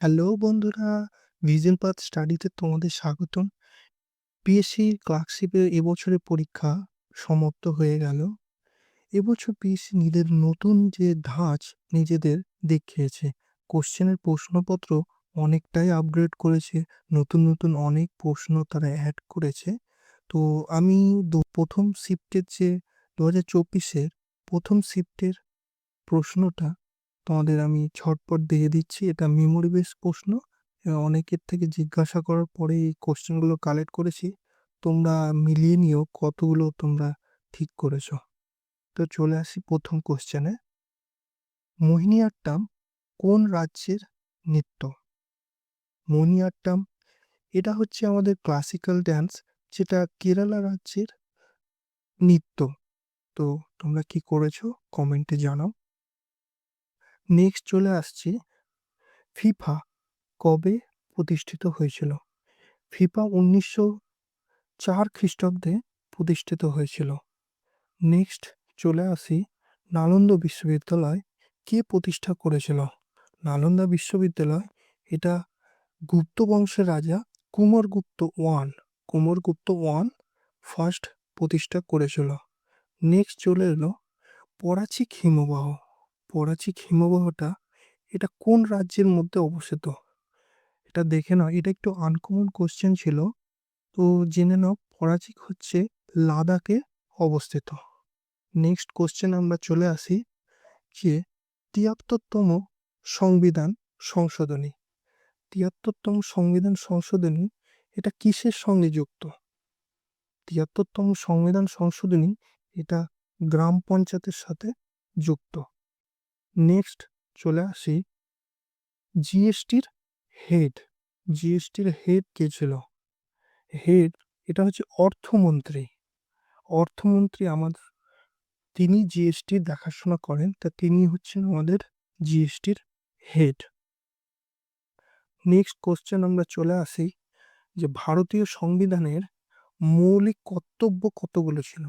Hello বন্ধুরা, vision path স্টাডিতে তোমাদের স্বাগতম। পিএসসি ক্লার্কশিপের এবছরের পরীক্ষা সমাপ্ত হয়ে গেল। এবছর পিএসসি নিজেদের নতুন যে ধাঁচ নিজেদের দেখিয়েছে। কোশ্চেনের প্রশ্নপত্র অনেকটাই আপগ্রেড করেছে। নতুন, নতুন অনেক প্রশ্ন তারা অ্যাড করেছে। তো আমি প্রথম শিফটের যে ২০২৪ এর প্রথম শিফটের প্রশ্নটা তোমাদের আমি ঝটপট দিয়ে দিচ্ছি। এটা মেমোরি বেস প্রশ্ন। অনেকের থেকে জিজ্ঞাসা করার পরে এই কোশ্চেনগুলো কালেক্ট করেছি। তোমরা মিলিয়ে নিও কতগুলো তোমরা ঠিক করেছ। তো চলে আসি প্রথম কোশ্চেনে। মোহিনীআট্টাম কোন রাজ্যের নৃত্য? মোহিনীআট্টাম এটা হচ্ছে আমাদের ক্লাসিক্যাল ড্যান্স যেটা কেরালা রাজ্যের নৃত্য। তো তোমরা কি করেছ কমেন্টে জানাও। নেক্সট চলে আসছি ফিফা কবে প্রতিষ্ঠিত হয়েছিল? ফিফা ১৯০৪ খ্রিস্টাব্দে প্রতিষ্ঠিত হয়েছিল। নেক্সট চলে আসি নালন্দা বিশ্ববিদ্যালয় কে প্রতিষ্ঠা করেছিল? নালন্দা বিশ্ববিদ্যালয়, এটা গুপ্ত বংশের রাজা Kumaragupta one Kumaragupta one first প্রতিষ্ঠা করেছিল। নেক্সট চলে এলো পরাচিক হিমবাহ। পরাচিক হিমবাহটা এটা কোন রাজ্যের মধ্যে অবস্থিত? এটা দেখে নাও। এটা একটু আনকমন কোশ্চেন ছিল। তো জেনে নাও পরাচিক হচ্ছে লাদাখে অবস্থিত। নেক্সট কোশ্চেন আমরা চলে আসি যে ৭৩তম সংবিধান সংশোধনী। ৭৩তম সংবিধান সংশোধনী এটা কিসের সঙ্গে যুক্ত? ৭৩তম সংবিধান সংশোধনী এটা গ্রাম পঞ্চায়েতের সাথে যুক্ত। নেক্সট চলে আসি জিএসটির হেড। জিএসটির হেড কে ছিল? হেড এটা হচ্ছে অর্থমন্ত্রী। অর্থমন্ত্রী আমাদের, তিনি জিএসটির দেখাশোনা করেন। তা তিনি হচ্ছেন আমাদের জিএসটির হেড। নেক্সট কোশ্চেন আমরা চলে আসি, যে ভারতীয় সংবিধানের মৌলিক কর্তব্য কতগুলো ছিল?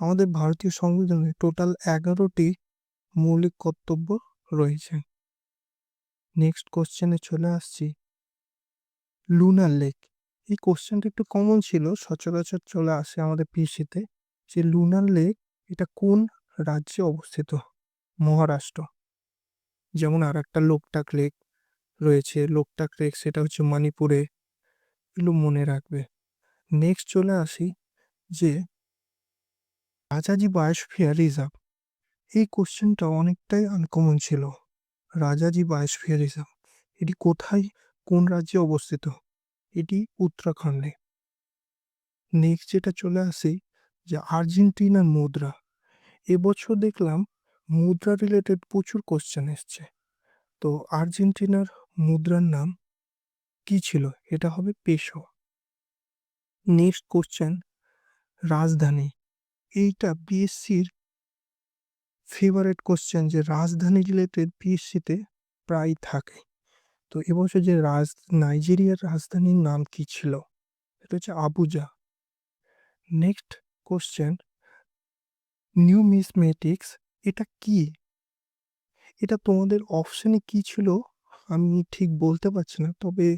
আমাদের ভারতীয় সংবিধানে টোটাল ১১টি মৌলিক কর্তব্য রয়েছে। নেক্সট কোশ্চেনে চলে আসছি লুনার লেক। এই কোশ্চেনটা একটু কমন ছিল। সচরাচর চলে আসে আমাদের পিসিতে যে লুনার লেক এটা কোন রাজ্যে অবস্থিত? মহারাষ্ট্র। যেমন আর একটা লোকটাক লেক রয়েছে। লোকটাক লেক সেটা হচ্ছে মণিপুরে। এগুলো মনে রাখবে। নেক্সট চলে আসি যে রাজাজি বায়োস্ফিয়ার রিজার্ভ। এই কোশ্চেনটা অনেকটাই আনকমন ছিল। রাজাজি বায়োস্ফিয়ার রিজার্ভ এটি কোথায়, কোন রাজ্যে অবস্থিত? এটি উত্তরাখণ্ডে। নেক্সট যেটা চলে আসি, যে আর্জেন্টিনার মুদ্রা। এবছর দেখলাম মুদ্রা রিলেটেড প্রচুর কোশ্চেন এসছে। তো আর্জেন্টিনার মুদ্রার নাম কি ছিল? এটা হবে পেশো নেক্সট কোশ্চেন রাজধানী। এইটা পিএসসির ফেভারিট কোশ্চেন যে রাজধানী রিলেটেড পিএসসিতে প্রায়ই থাকে। তো এবছর যে রাজ, নাইজেরিয়ার রাজধানীর নাম কি ছিল? এটা হচ্ছে আবুজা। নেক্সট কোশ্চেন নিউমিসমেটিক্স এটা কি? এটা তোমাদের অপশনে কি ছিল আমি ঠিক বলতে পারছি না। তবে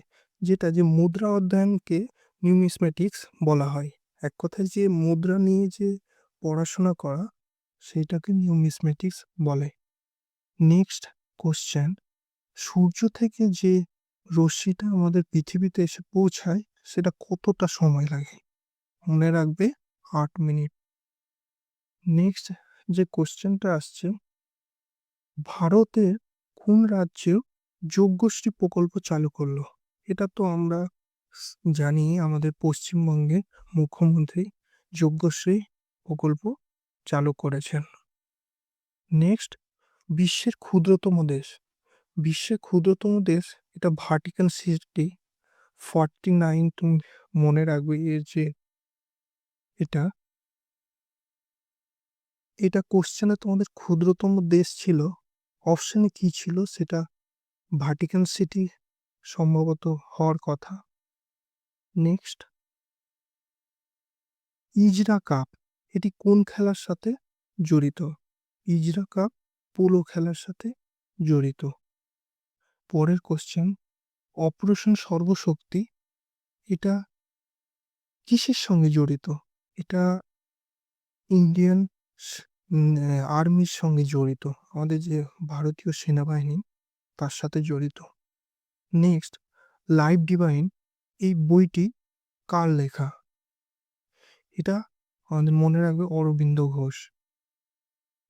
যেটা যে মুদ্রা অধ্যয়নকে নিউমিসমেটিক্স বলা হয়। এক কথায় যে মুদ্রা নিয়ে যে পড়াশোনা করা সেইটাকে নিউমিসমেটিক্স বলে। নেক্সট কোশ্চেন, সূর্য থেকে যে রশ্মিটা আমাদের পৃথিবীতে এসে পৌঁছায়, সেটা কতটা সময় লাগে? মনে রাখবে আট মিনিট। নেক্সট যে কোশ্চেনটা আসছে, ভারতের কোন রাজ্য যজ্ঞশ্রী প্রকল্প চালু করল? এটা তো আমরা জানি, আমাদের পশ্চিমবঙ্গের মুখ্যমন্ত্রী যজ্ঞশ্রী প্রকল্প চালু করেছেন। নেক্সট বিশ্বের ক্ষুদ্রতম দেশ। বিশ্বের ক্ষুদ্রতম দেশ, এটা ভাটিকান সিটি 49 তুমি মনে রাখবে এর যে এটা এটা কোশ্চেনে তোমাদের ক্ষুদ্রতম দেশ ছিল। অপশনে কি ছিল সেটা ভাটিকান সিটি সম্ভবত হওয়ার কথা। নেক্সট ইজরা কাপ এটি কোন খেলার সাথে জড়িত? ইজরা কাপ পোলো খেলার সাথে জড়িত। পরের কোশ্চেন অপারেশন সর্বশক্তি, এটা কিসের সঙ্গে জড়িত এটা ইন্ডিয়ান আর্মির সঙ্গে জড়িত আমাদের যে ভারতীয় সেনাবাহিনী, তার সাথে জড়িত নেক্সট লাইফ ডিভাইন এই বইটি কার লেখা এটা আমাদের মনে রাখবে অরবিন্দ ঘোষ।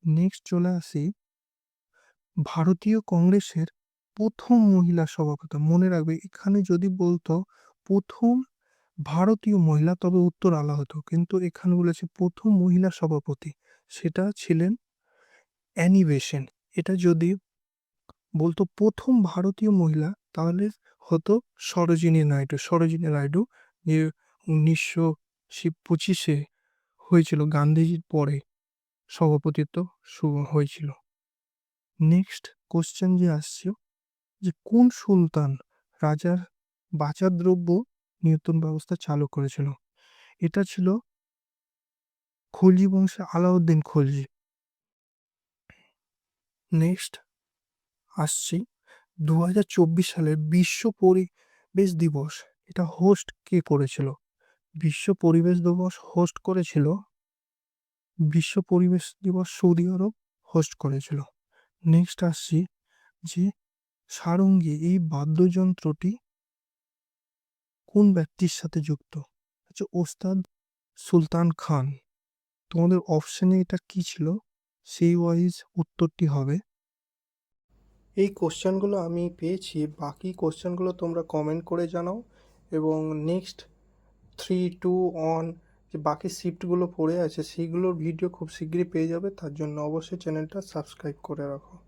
নেক্সট চলে আসি। ভারতীয় কংগ্রেসের প্রথম মহিলা সভাপতি। মনে রাখবে এখানে যদি বলতো প্রথম ভারতীয় মহিলা, তবে উত্তর আলা হতো। কিন্তু এখানে বলেছে প্রথম মহিলা সভাপতি। সেটা ছিলেন অ্যানি বেসেন এটা যদি বলতো প্রথম ভারতীয় মহিলা, তাহলে হতো সরোজিনী নাইডু। সরোজিনী নাইডু যে উনিশশো পঁচিশে হয়েছিল গান্ধীজির পরে সভাপতিত্ব শুরু হয়েছিল। নেক্সট কোশ্চেন যে আসছে, যে কোন সুলতান রাজার বাজার দ্রব্য নিয়ন্ত্রণ ব্যবস্থা চালু করেছিল? এটা ছিল খলজি বংশে আলাউদ্দিন খলজি। নেক্সট আসছি দু হাজার চব্বিশ সালের বিশ্ব পরিবেশ দিবস, এটা হোস্ট কে করেছিল? বিশ্ব পরিবেশ দিবস হোস্ট করেছিল। বিশ্ব পরিবেশ দিবস সৌদি আরব হোস্ট করেছিল। নেক্সট আসছি যে সারঙ্গী, এই বাদ্যযন্ত্রটি কোন ব্যক্তির সাথে যুক্ত? আচ্ছা ওস্তাদ সুলতান খান। তোমাদের অপশানে এটা কি ছিল? সেই ওয়াইজ উত্তরটি হবে। এই কোশ্চেনগুলো আমি পেয়েছি। বাকি কোশ্চেনগুলো তোমরা কমেন্ট করে জানাও এবং নেক্সট থ্রি টু অন যে বাকি শিফটগুলো পড়ে আছে, সেইগুলোর ভিডিও খুব শীঘ্রই পেয়ে যাবে। তার জন্য অবশ্যই চ্যানেলটা সাবস্ক্রাইব করে রাখো।